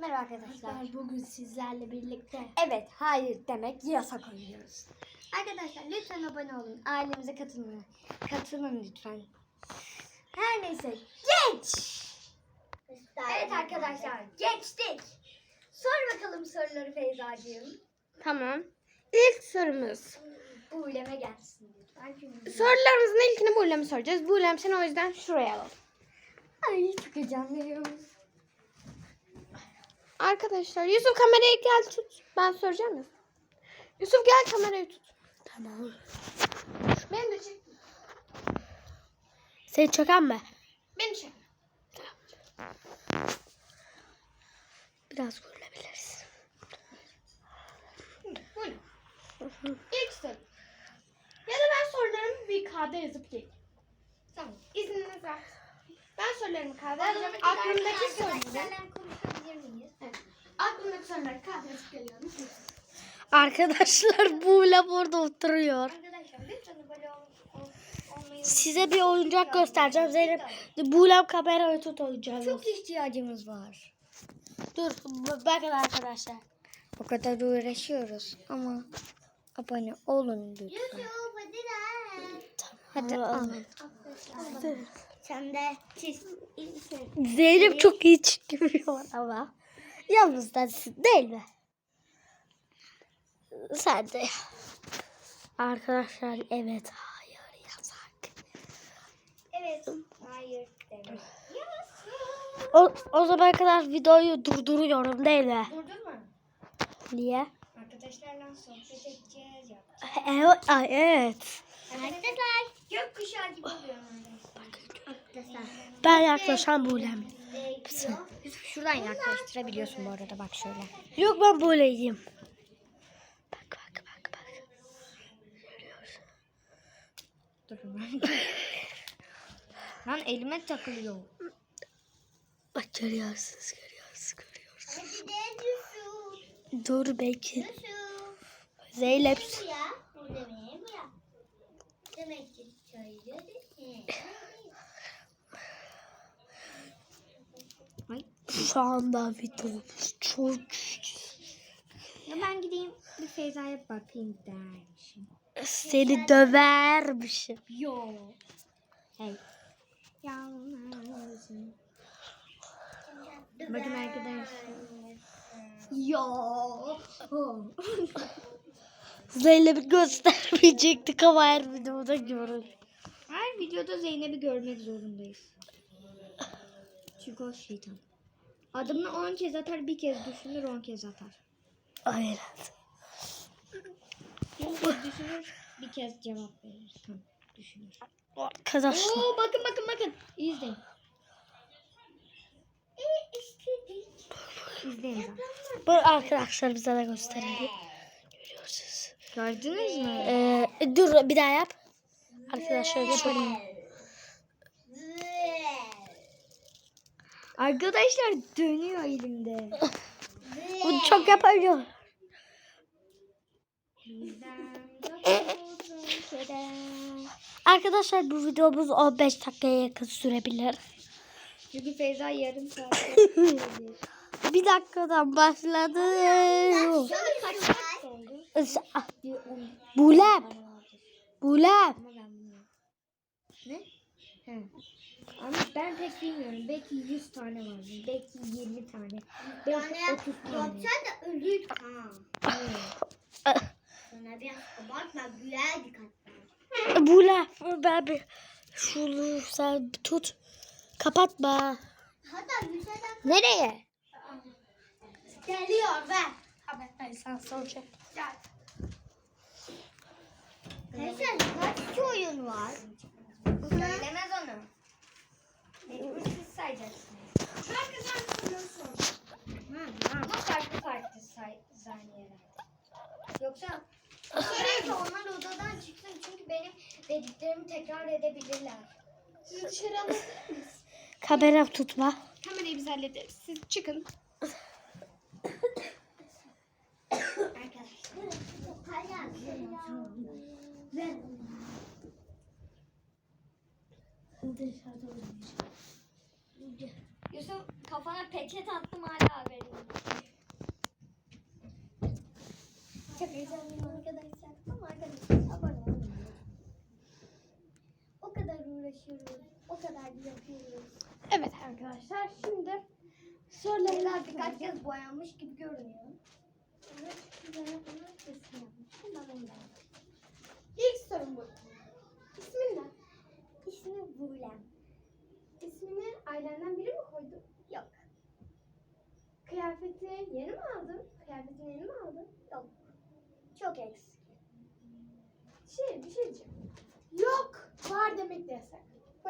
Merhaba arkadaşlar. Arkadaşlar bugün sizlerle birlikte Evet, hayır demek yasak oynuyoruz. Arkadaşlar lütfen abone olun. Ailemize katılın. Katılın lütfen. Her neyse geç. Evet arkadaşlar geçtik. Sor bakalım soruları Feyza'cığım. Tamam. İlk sorumuz. Bu uleme gelsin lütfen. Çünkü... Sorularımızın ilkini Buğulem'e soracağız. Buğulem seni o yüzden şuraya alalım. Ay çok heyecanlıyım. Arkadaşlar Yusuf kamerayı gel tut. Ben soracağım ya. Yusuf gel kamerayı tut. Tamam. Beni de çek. Seni çöken mi? Beni çek. Biraz kurulabiliriz. Buyurun. İlk soru. Ya da ben sorularımı bir kağıda yazıp geleyim. Tamam. İzniniz var. Ben sorularımı kağıda yazacağım. Aklımdaki soruları. Kağıda yazıp geliyorum. Arkadaşlar Buğla burada oturuyor. Arkadaşlar olmayı Size bir oyuncak göstereceğim. Zeynep Buğlem kamerayı tut oyuncağı. Çok ihtiyacımız var. Dur bakın arkadaşlar. O kadar uğraşıyoruz ama abone olun lütfen. Hadi alın. Sen de çiz. Zeynep çok iyi çıkıyor ama. Yalnız da değil mi? Sen de. Arkadaşlar evet hayır yasak. Evet. Hayır demek. O, o zamana kadar videoyu durduruyorum değil mi? Durdurma. Niye? Arkadaşlarla sohbet edeceğiz ya. Evet, ay, evet. Arkadaşlar. Gökkuşağı gibi oluyor. Ben yaklaşan Buğlem. Değiyor. Şuradan yaklaştırabiliyorsun bu arada bak şöyle. Yok ben böyleyim. Bak bak bak bak. Lan elime takılıyor. Bak görüyorsunuz görüyorsunuz görüyorsunuz. Dur. Yusuf. Zeynep. Demek ki söylüyor değil Şu anda videomuz çok ben gideyim bir Feyza'ya bakayım dermişim. seni dövermişim. Yo. Hey. Yalnızım. Bakın arkadaşlar. Yo. Zeynep'i göstermeyecektik ama her videoda görün. Her videoda Zeynep'i görmek zorundayız. Çünkü o şeytan. Adımını 10 kez atar, bir kez düşünür, 10 kez atar. Aynen. Bir kez düşünür, bir kez cevap verir. Tamam, düşünür. Arkadaşlar. Oo bakın bakın bakın. İzleyin. İzleyin. Bu arkadaşlar bize de gösterelim. Görüyorsunuz. Gördünüz mü? Ee, dur bir daha yap. Arkadaşlar çok Arkadaşlar dönüyor elimde. Bu çok yapıyor. Arkadaşlar bu videomuz 15 dakikaya yakın sürebilir. Çünkü Feyza yarım saat. Bir dakikadan başladı. Bulem. Bulem. Ne? He. Ama ben pek bilmiyorum. Belki 100 tane var. Belki 20 tane. Belki 30 tane. da ölüydük ha. Sana biraz abartma gülerdik hatta. Bulem. Ben bir şunu sen tut. Kapatma. Hatta güzelden Nereye? geliyor ver. Hayır sen soracak. Neyse kaç oyun var? Söylemez onu. Mecbur siz sayacaksınız. Herkes aynı sor. Ama farklı farklı say saniyeler. Yoksa ki onlar odadan çıksın çünkü benim dediklerimi tekrar edebilirler. Sizi dışarı alın. Kamera tutma. Kamerayı biz hallederiz. Siz çıkın. Dışarıda oynayacağım. Yusuf kafana peçet attım hala haberin Çok heyecanlıyım arkadaşlar. Ama arkadaşlar abone olun. O kadar uğraşıyoruz. O kadar yapıyoruz. Evet arkadaşlar şimdi sorularımız birkaç kez boyanmış gibi görünüyor. Evet, güzel kesin yapmış. Ben onu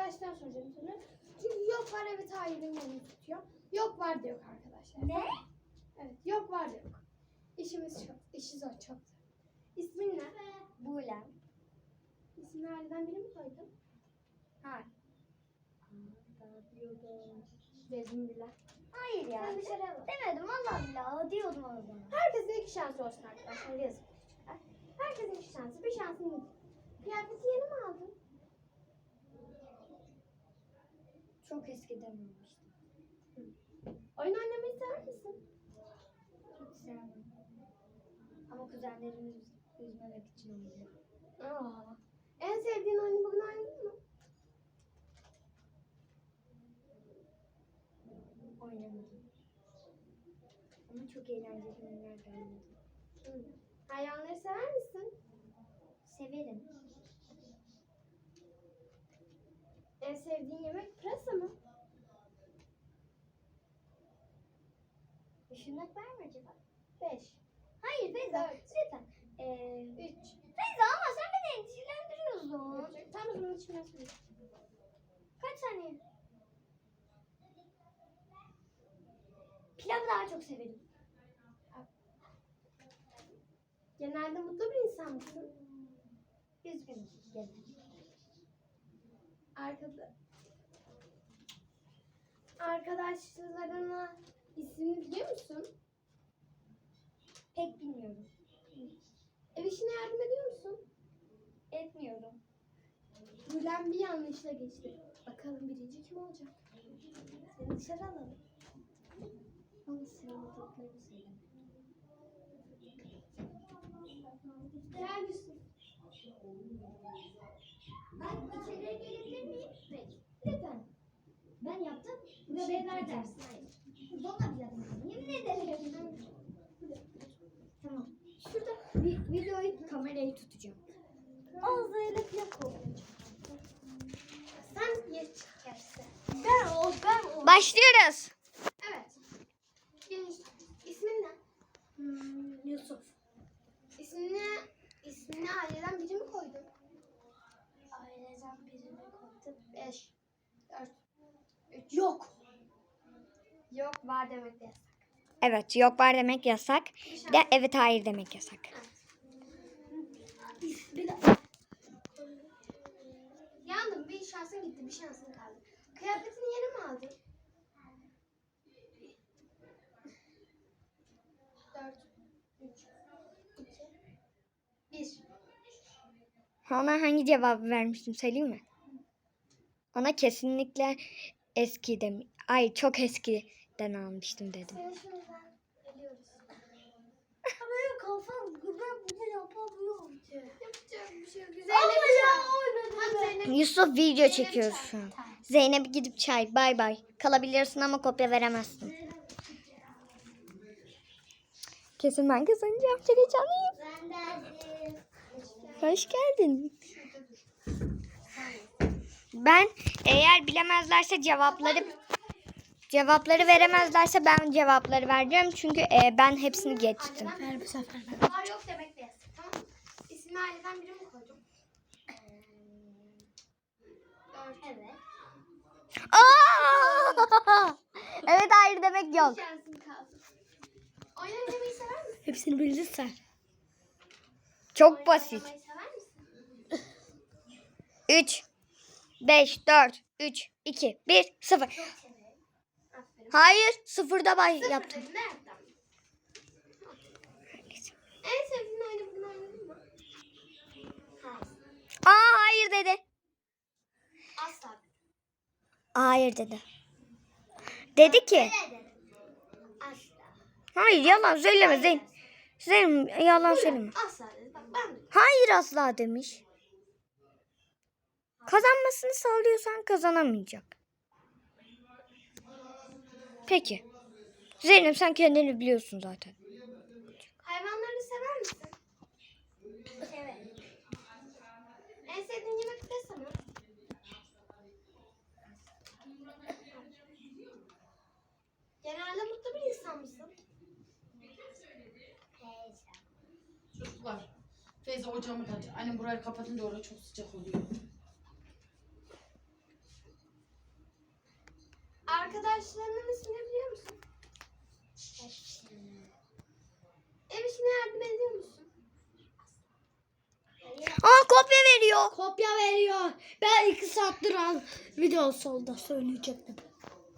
Baştan soracağım sana. Çünkü yok var evet hayırın yerini tutuyor. Yok var da yok arkadaşlar. Ne? Evet, yok var da yok. İşimiz çok, işi zor çok. İsmin ne? Bulem. İsmini aileden biri mi koydu? Ha. Dedim bile. Hayır ya. Ben. Demedim Allah billah. Diyordum o zaman. Herkesin iki şansı olsun arkadaşlar. Yazık küçükler. Herkesin iki şansı. Bir şansın yok. Kıyafeti yeni mi aldın? Çok eskiden almıştım. Oyun oynamayı sever misin? Hiç sevmem. Ama kuzenlerimiz üzmemek için oynuyor. Aa. En sevdiğin oyunu bugün oynadın mı? Oynamadım. Ama çok eğlenceli oyunlar da oynadım. Hayvanları sever misin? Severim. En sevdiğin yemek pırasa mı? Düşünmek var mı acaba? Beş. Hayır Feyza. Dört. Lütfen. Ee, Üç. Feyza ama sen beni endişelendiriyorsun. Tam içimden söyle. Kaç saniye? Pilavı daha çok severim. Genelde mutlu bir insan mısın? Üzgünüm. Genel. Arkada. Arkadaşlarına ismini biliyor musun? Pek bilmiyorum. Ev işine yardım ediyor musun? Etmiyorum. Gülen bir yanlışla geçti. Bakalım birinci kim olacak? Seni dışarı alalım. Ama sıraladıklarını söyleme. Gel Yusuf. Ben içeriye gelebilir miyim? Peki. Lütfen. Ben Hayır. Bana bir yapmadım. Yemin ederim. Tamam. Şurada bir videoyu kamerayı tutacağım. Ağzıyla pilav koyacağım. Sen geç gerisi. Ben o, ben o. Başlıyoruz. Evet. Birinci. İsmin ne? Hmm, Yusuf. İsmini, ismini aileden biri mi koydu? Aileden birini koydum. Beş. Dört. Üç. Yok. Yok var demek de yasak. Evet yok var demek yasak. Bir de evet hayır demek yasak. Bir de Yandım bir şansın gitti bir şansın kaldı. Kıyafetini yeni mi aldın? Dört. Üç. iki, Bir. Ona hangi cevabı vermiştim söyleyeyim mi? Ona kesinlikle eski dem Ay çok eskiden almıştım dedim. Benim kafam ben bunu yapamıyorum ki. Yapacak bir şey Zeynep. Yusuf video çekiyoruz şu an. Zeynep gidip çay bay bay. Kalabilirsin ama kopya veremezsin. Kesin ben kazanacağım. Çok heyecanlıyım. Hoş geldin. Ben eğer bilemezlerse cevapları cevapları veremezlerse ben cevapları vereceğim. Çünkü e, ben hepsini geçtim. Ver bu sefer Var yok demek de yasak. Tamam mı? İsmi aileden biri mi koydun? Dört. Evet. Aa! evet hayır demek yok. Şansın kaldı. Oyun oynamayı sever misin? Hepsini bilirsen. Çok Oyun basit. oynamayı sever misin? 3 5 4 3 2 1 0. Çok. Hayır, sıfırda bay Sıfır yaptım. nereden? En sevdiğin oyunu bugün oynadın mı? Hayır. Aa hayır dedi. Asla. Hayır dedi. Dedi ki. Asla. Hayır yalan söyleme Zeyn. Zeynep yalan söyleme. Asla dedi. Bak ben de. Hayır asla demiş. Kazanmasını sağlıyorsan kazanamayacak. Peki. Zeynep sen kendini biliyorsun zaten. Hayvanları sever misin? Severim. En sevdiğin yemek ne sana? Genelde mutlu bir insan mısın? Çocuklar. Teyze ocağımı da aç. Annem burayı kapatınca orada çok sıcak oluyor. Arkadaşlarının ismini biliyor musun? Ev işine yardım ediyor musun? Aa kopya veriyor. Kopya veriyor. Ben iki saattir al video solda söyleyecektim.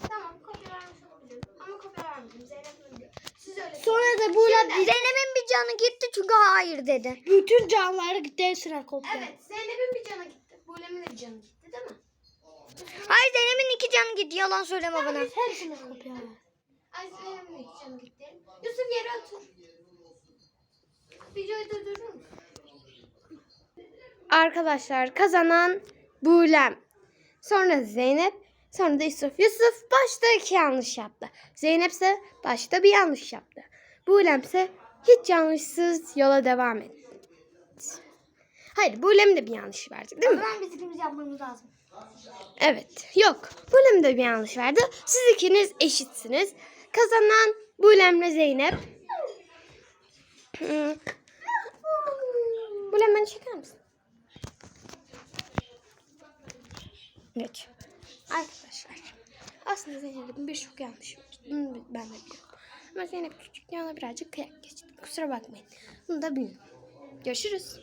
Tamam kopya vermiş olabilirim. Ama kopya vermedim. Zeynep biliyor. Siz öyle Sonra da Buğra Zeynep'in bir canı gitti çünkü hayır dedi. Bütün canlıları gitti sıra kopya. Evet Zeynep'in bir canı gitti. Bulem'in de bir canı gitti değil mi? Hayır Zeynep'in iki canı gitti. Yalan söyleme bana. Hepsine kopya ver. Ay Zeynep'in iki canı gitti. Yusuf yere otur. Videoyu durdurur musun? Arkadaşlar kazanan Bulem. Sonra Zeynep. Sonra da Yusuf. Yusuf başta iki yanlış yaptı. Zeynep ise başta bir yanlış yaptı. Bulem ise hiç yanlışsız yola devam etti. Hayır Bulem de bir yanlış verdi değil mi? Hemen biz ikimiz yapmamız lazım. Evet. Yok. Bulem de bir yanlış verdi. Siz ikiniz eşitsiniz. Kazanan Bulem'le Zeynep. Hmm. Bulem beni çeker misin? Geç. Arkadaşlar. Aslında Zeynep'in birçok yanlışı var. Bunu ben de biliyorum. Ama Zeynep küçük yana birazcık kıyak geçti. Kusura bakmayın. Bunu da bilin. Görüşürüz.